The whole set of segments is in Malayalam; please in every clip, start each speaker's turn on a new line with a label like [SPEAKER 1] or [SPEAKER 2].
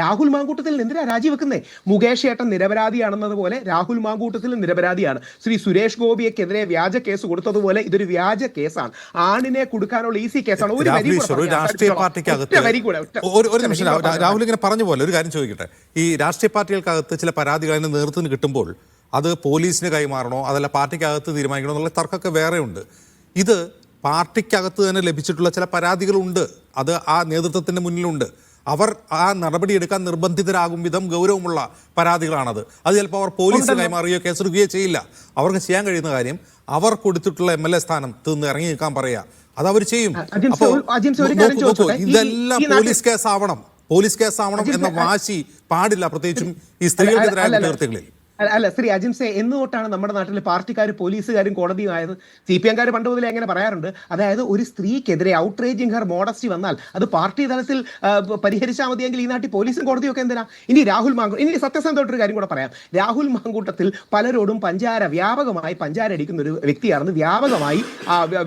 [SPEAKER 1] രാഹുൽ മാങ്കൂട്ടത്തിൽ എന്തിനാ രാജിവെക്കുന്നേ മുകേഷ് ഏട്ടൻ നിരപരാധിയാണെന്നതുപോലെ രാഹുൽ മാങ്കൂട്ടത്തിൽ നിരപരാധിയാണ്. ശ്രീ സുരേഷ് ഗോപിയെക്കെതിരെ വ്യാജ കേസ് കൊടുത്തതുപോലെ ഇതൊരു വ്യാജ കേസാണ്. ആണിനെ കൊടുക്കാനുള്ള ഈസി കേസാണ്. ഒരു
[SPEAKER 2] രാഷ്ട്രീയ
[SPEAKER 1] പാർട്ടിക്ക്
[SPEAKER 2] ഒരു നിമിഷം രാഹുൽ ഇങ്ങനെ പറഞ്ഞു പോലെ ഒരു കാര്യം ചോദിക്കട്ടെ? ഈ രാഷ്ട്രീയ പാർട്ടികൾക്കകത്ത് ചില പരാതികൾ അതിന് നേതൃത്വത്തിന് കിട്ടുമ്പോൾ അത് പോലീസിന് കൈമാറണോ? അതല്ല പാർട്ടിക്കകത്ത് തീരുമാനിക്കണോ? എന്നുള്ള തർക്കമൊക്കെ വേറെയുണ്ട്. ഇത് പാർട്ടിക്കകത്ത് തന്നെ ലഭിച്ചിട്ടുള്ള ചില പരാതികളുണ്ട്. അത് ആ നേതൃത്വത്തിന്റെ മുന്നിലുണ്ട്. അവർ ആ നടപടിയെടുക്കാൻ നിർബന്ധിതരാകും വിധം ഗൗരവമുള്ള പരാതികളാണത്. അത് ചിലപ്പോൾ അവർ പോലീസ് കൈമാറുകയോ കേസെടുക്കുകയോ ചെയ്യില്ല. അവർക്ക് ചെയ്യാൻ കഴിയുന്ന കാര്യം അവർ കൊടുത്തിട്ടുള്ള എം എൽ എ സ്ഥാനത്ത് നിന്ന് ഇറങ്ങി നിൽക്കാൻ പറയുക. അത് അവർ ചെയ്യും.
[SPEAKER 1] അപ്പോൾ
[SPEAKER 2] ഇതെല്ലാം പോലീസ് കേസ് കേസാവണം. പോലീസ് കേസാവണം
[SPEAKER 1] ആവണം
[SPEAKER 2] എന്ന വാശി പാടില്ല പ്രത്യേകിച്ചും ഈ സ്ത്രീകൾക്കെതിരായ കുറ്റകൃത്യങ്ങളിൽ.
[SPEAKER 1] അല്ല ശ്രീ അജിംസെ എന്ന് തൊട്ടാണ് നമ്മുടെ നാട്ടിൽ പാർട്ടിക്കാർ പോലീസുകാരും കോടതിയും ആയത് സി പി എംകാർ പണ്ട് മുതലേ അങ്ങനെ പറയാറുണ്ട്. അതായത് ഒരു സ്ത്രീക്കെതിരെ ഔട്ട്റേജിങ് ഹർ മോഡസ്റ്റി വന്നാൽ അത് പാർട്ടി തലത്തിൽ പരിഹരിച്ചാൽ മതിയെങ്കിൽ ഈ നാട്ടിൽ പോലീസും കോടതിയും ഒക്കെ എന്തിനാ? ഇനി രാഹുൽ മാങ്കു ഇനി സത്യസന്ധമായിട്ടൊരു കാര്യം കൂടെ പറയാം. രാഹുൽ മാങ്കൂട്ടത്തിൽ പലരോടും പഞ്ചാര വ്യാപകമായി പഞ്ചാര അടിക്കുന്ന ഒരു വ്യക്തിയാണെന്ന് വ്യാപകമായി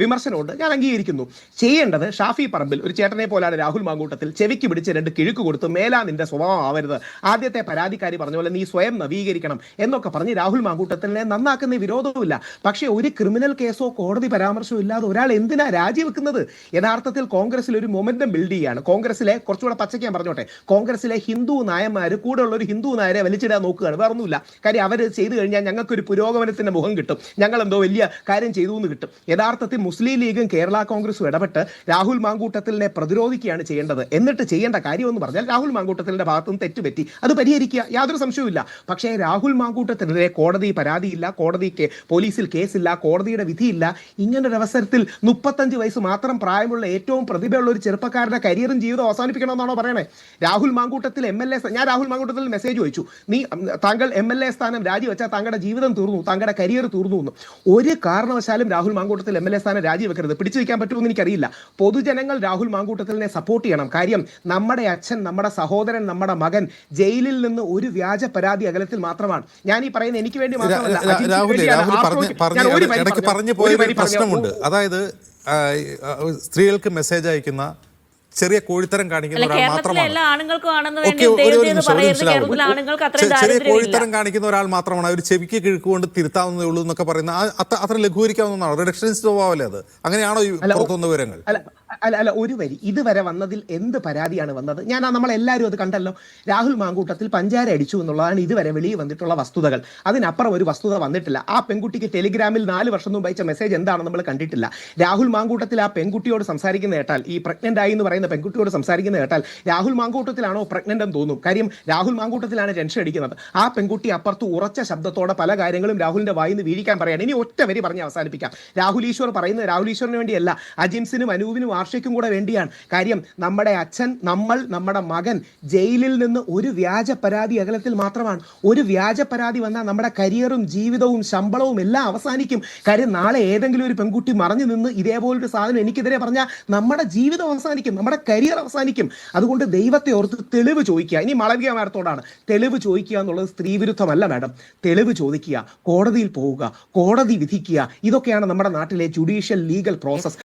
[SPEAKER 1] വിമർശനമുണ്ട്. ഞാൻ അംഗീകരിക്കുന്നു. ചെയ്യേണ്ടത് ഷാഫി പറമ്പിൽ ഒരു ചേട്ടനെ പോലാണ് രാഹുൽ മാങ്കൂട്ടത്തിൽ ചെവിക്ക് പിടിച്ച് രണ്ട് കിഴുക്ക് കൊടുത്ത് മേലാ നിന്റെ സ്വഭാവം ആവരുത്. ആദ്യത്തെ പരാതിക്കാരി പറഞ്ഞ പോലെ നീ സ്വയം നവീകരിക്കണം. എന്നൊക്കെ പറഞ്ഞ് രാഹുൽ മാങ്കൂട്ടത്തിനെ നന്നാക്കുന്ന വിരോധവുമില്ല. പക്ഷേ ഒരു ക്രിമിനൽ കേസോ കോടതി പരാമർശമോ ഇല്ലാതെ ഒരാൾ എന്തിനാ രാജിവെക്കുന്നത്? യഥാർത്ഥത്തിൽ കോൺഗ്രസിൽ ഒരു മൊമെന്റം ബിൽഡ് ചെയ്യാണ്. കോൺഗ്രസിലെ കുറച്ചുകൂടെ ഞാൻ പറഞ്ഞോട്ടെ കോൺഗ്രസിലെ ഹിന്ദു നായന്മാർ കൂടെ ഉള്ള ഒരു ഹിന്ദു നായരെ വലിച്ചിടാൻ നോക്കുകയാണ്. വേറെ ഒന്നുമില്ല കാര്യം അവർ ചെയ്തു കഴിഞ്ഞാൽ ഞങ്ങൾക്കൊരു പുരോഗമനത്തിന്റെ മുഖം കിട്ടും. ഞങ്ങൾ എന്തോ വലിയ കാര്യം ചെയ്തു എന്ന് കിട്ടും. യഥാർത്ഥത്തിൽ മുസ്ലിം ലീഗും കേരള കോൺഗ്രസും ഇടപെട്ട് രാഹുൽ മാങ്കൂട്ടത്തിലിനെ പ്രതിരോധിക്കുകയാണ് ചെയ്യേണ്ടത്. എന്നിട്ട് ചെയ്യേണ്ട കാര്യം എന്ന് പറഞ്ഞാൽ രാഹുൽ മാങ്കൂട്ടത്തിലിന്റെ ഭാഗത്തുനിന്ന് തെറ്റുപറ്റി. അത് പരിഹരിക്കുക. യാതൊരു സംശയവുമില്ല. പക്ഷേ രാഹുൽ മാങ്കൂട്ടത്തിനെതിരെ കോടതി പരാതിയില്ല കോടതി പോലീസിൽ കേസില്ല കോടതിയുടെ വിധിയില്ല. ഇങ്ങനൊരു അവസരത്തിൽ മുപ്പത്തഞ്ച് വയസ്സ് മാത്രം പ്രായമുള്ള ഏറ്റവും പ്രതിഭയുള്ള ഒരു ചെറുപ്പക്കാരുടെ കരിയറും ജീവിതം അവസാനിപ്പിക്കണമെന്നാണോ പറയണേ? Rahul Mamkootathil M L A ഞാൻ രാഹുൽ മാങ്കൂട്ടത്തിൽ മെസ്സേജ് ചോദിച്ചു നീ താങ്കൾ എം എൽ എ സ്ഥാനം രാജിവെച്ചാൽ താങ്കളുടെ ജീവിതം തീർന്നു താങ്കളുടെ കരിയർ തീർന്നു എന്ന്. ഒരു കാരണവശാലും Rahul Mamkootathil M L A സ്ഥാനം രാജിവെക്കരുത്. പിടിച്ചു വയ്ക്കാൻ പറ്റുമെന്ന് എനിക്കറിയില്ല. പൊതുജനങ്ങൾ രാഹുൽ മാങ്കൂട്ടത്തിലിനെ സപ്പോർട്ട് ചെയ്യണം. കാര്യം നമ്മുടെ അച്ഛൻ നമ്മുടെ സഹോദരൻ നമ്മുടെ മകൻ ജയിലിൽ നിന്ന് ഒരു വ്യാജ പരാതി അകലത്തിൽ മാത്രമാണ്. ഞാൻ ഈ പറയുന്നത് എനിക്ക് വേണ്ടി മാത്രമല്ല ഒരു
[SPEAKER 2] ഇടയ്ക്ക്
[SPEAKER 1] പറഞ്ഞു.
[SPEAKER 2] പോയ പ്രശ്നമുണ്ട്. അതായത് സ്ത്രീകൾക്ക് മെസ്സേജ് അയക്കുന്ന ചെറിയ കോഴിത്തരം കാണിക്കുന്ന ഒരാൾ മാത്രമാണ്. ഒരു ഒരു ഒരു ചെറിയ കോഴിത്തരം കാണിക്കുന്ന ഒരാൾ മാത്രമാണ് അവർ ചെവിക്ക് കിഴക്കുകൊണ്ട് തിരുത്താവുന്നതേ ഉള്ളൂ എന്നൊക്കെ പറയുന്ന അത്ര ലഘൂകരിക്കാവുന്നതാണ്. റിഡക്ഷനിസ്റ്റ് സ്വഭാവമല്ലേ അത്? അങ്ങനെയാണോ ഈ
[SPEAKER 1] അല്ല,
[SPEAKER 2] പുറത്തുവന്ന വിവരങ്ങൾ?
[SPEAKER 1] അല്ല അല്ല ഒരു വരി. ഇതുവരെ വന്നതിൽ എന്ത് പരാതിയാണ് വന്നത്? ഞാൻ നമ്മളെല്ലാവരും അത് കണ്ടല്ലോ. രാഹുൽ മാങ്കൂട്ടത്തിൽ പഞ്ചാര അടിച്ചു എന്നുള്ളതാണ് ഇതുവരെ വെളിയിൽ വന്നിട്ടുള്ള വസ്തുതകൾ. അതിനപ്പുറം ഒരു വസ്തുത വന്നിട്ടില്ല. ആ പെൺകുട്ടിക്ക് ടെലിഗ്രാമിൽ നാല് വർഷം മുമ്പ് അയച്ച മെസ്സേജ് എന്താണെന്ന് നമ്മൾ കണ്ടിട്ടില്ല. രാഹുൽ മാങ്കൂട്ടത്തിൽ ആ പെൺകുട്ടിയോട് സംസാരിക്കുന്ന കേട്ടാൽ ഈ പ്രഗ്നന്റ് ആയി എന്ന് പറയുന്ന പെൺകുട്ടിയോട് സംസാരിക്കുന്ന കേട്ടാൽ രാഹുൽ മാങ്കൂട്ടത്തിലാണോ പ്രഗ്നന്റ് എന്ന് തോന്നും. കാര്യം രാഹുൽ മാങ്കൂട്ടത്തിലാണ് ടെൻഷൻ അടിക്കുന്നത്. ആ പെൺകുട്ടി അപ്പുറത്ത് ഉറച്ച ശബ്ദത്തോടെ പല കാര്യങ്ങളും രാഹുലിന്റെ വായിൽ നിന്ന് വീഴിക്കാൻ പറയാണ്. ഇനി ഒറ്റ വരി പറഞ്ഞ് അവസാനിപ്പിക്കാം. രാഹുൽ ഈശ്വർ പറയുന്നത് രാഹുൽ ഈശ്വറിന് വേണ്ടിയല്ല. അജിംസിനും അനൂപിനും ആർഷയ്ക്കും കൂടെ വേണ്ടിയാണ്. കാര്യം നമ്മുടെ അച്ഛൻ നമ്മൾ നമ്മുടെ മകൻ ജയിലിൽ നിന്ന് ഒരു വ്യാജ പരാതി അകലത്തിൽ മാത്രമാണ്. ഒരു വ്യാജ പരാതി വന്നാൽ നമ്മുടെ കരിയറും ജീവിതവും ശമ്പളവും എല്ലാം അവസാനിക്കും. കാര്യം നാളെ ഏതെങ്കിലും ഒരു പെൺകുട്ടി മറഞ്ഞു നിന്ന് ഇതേപോലൊരു സാധനം എനിക്കെതിരെ പറഞ്ഞാൽ നമ്മുടെ ജീവിതം അവസാനിക്കും നമ്മുടെ കരിയർ അവസാനിക്കും. അതുകൊണ്ട് ദൈവത്തെ ഓർത്ത് തെളിവ് ചോദിക്കുക. ഇനി മാളവിക തെളിവ് ചോദിക്കുക എന്നുള്ളത് സ്ത്രീവിരുദ്ധമല്ല മാഡം. തെളിവ് ചോദിക്കുക കോടതിയിൽ പോവുക കോടതി വിധിക്കുക. ഇതൊക്കെയാണ് നമ്മുടെ നാട്ടിലെ ജുഡീഷ്യൽ ലീഗൽ പ്രോസസ്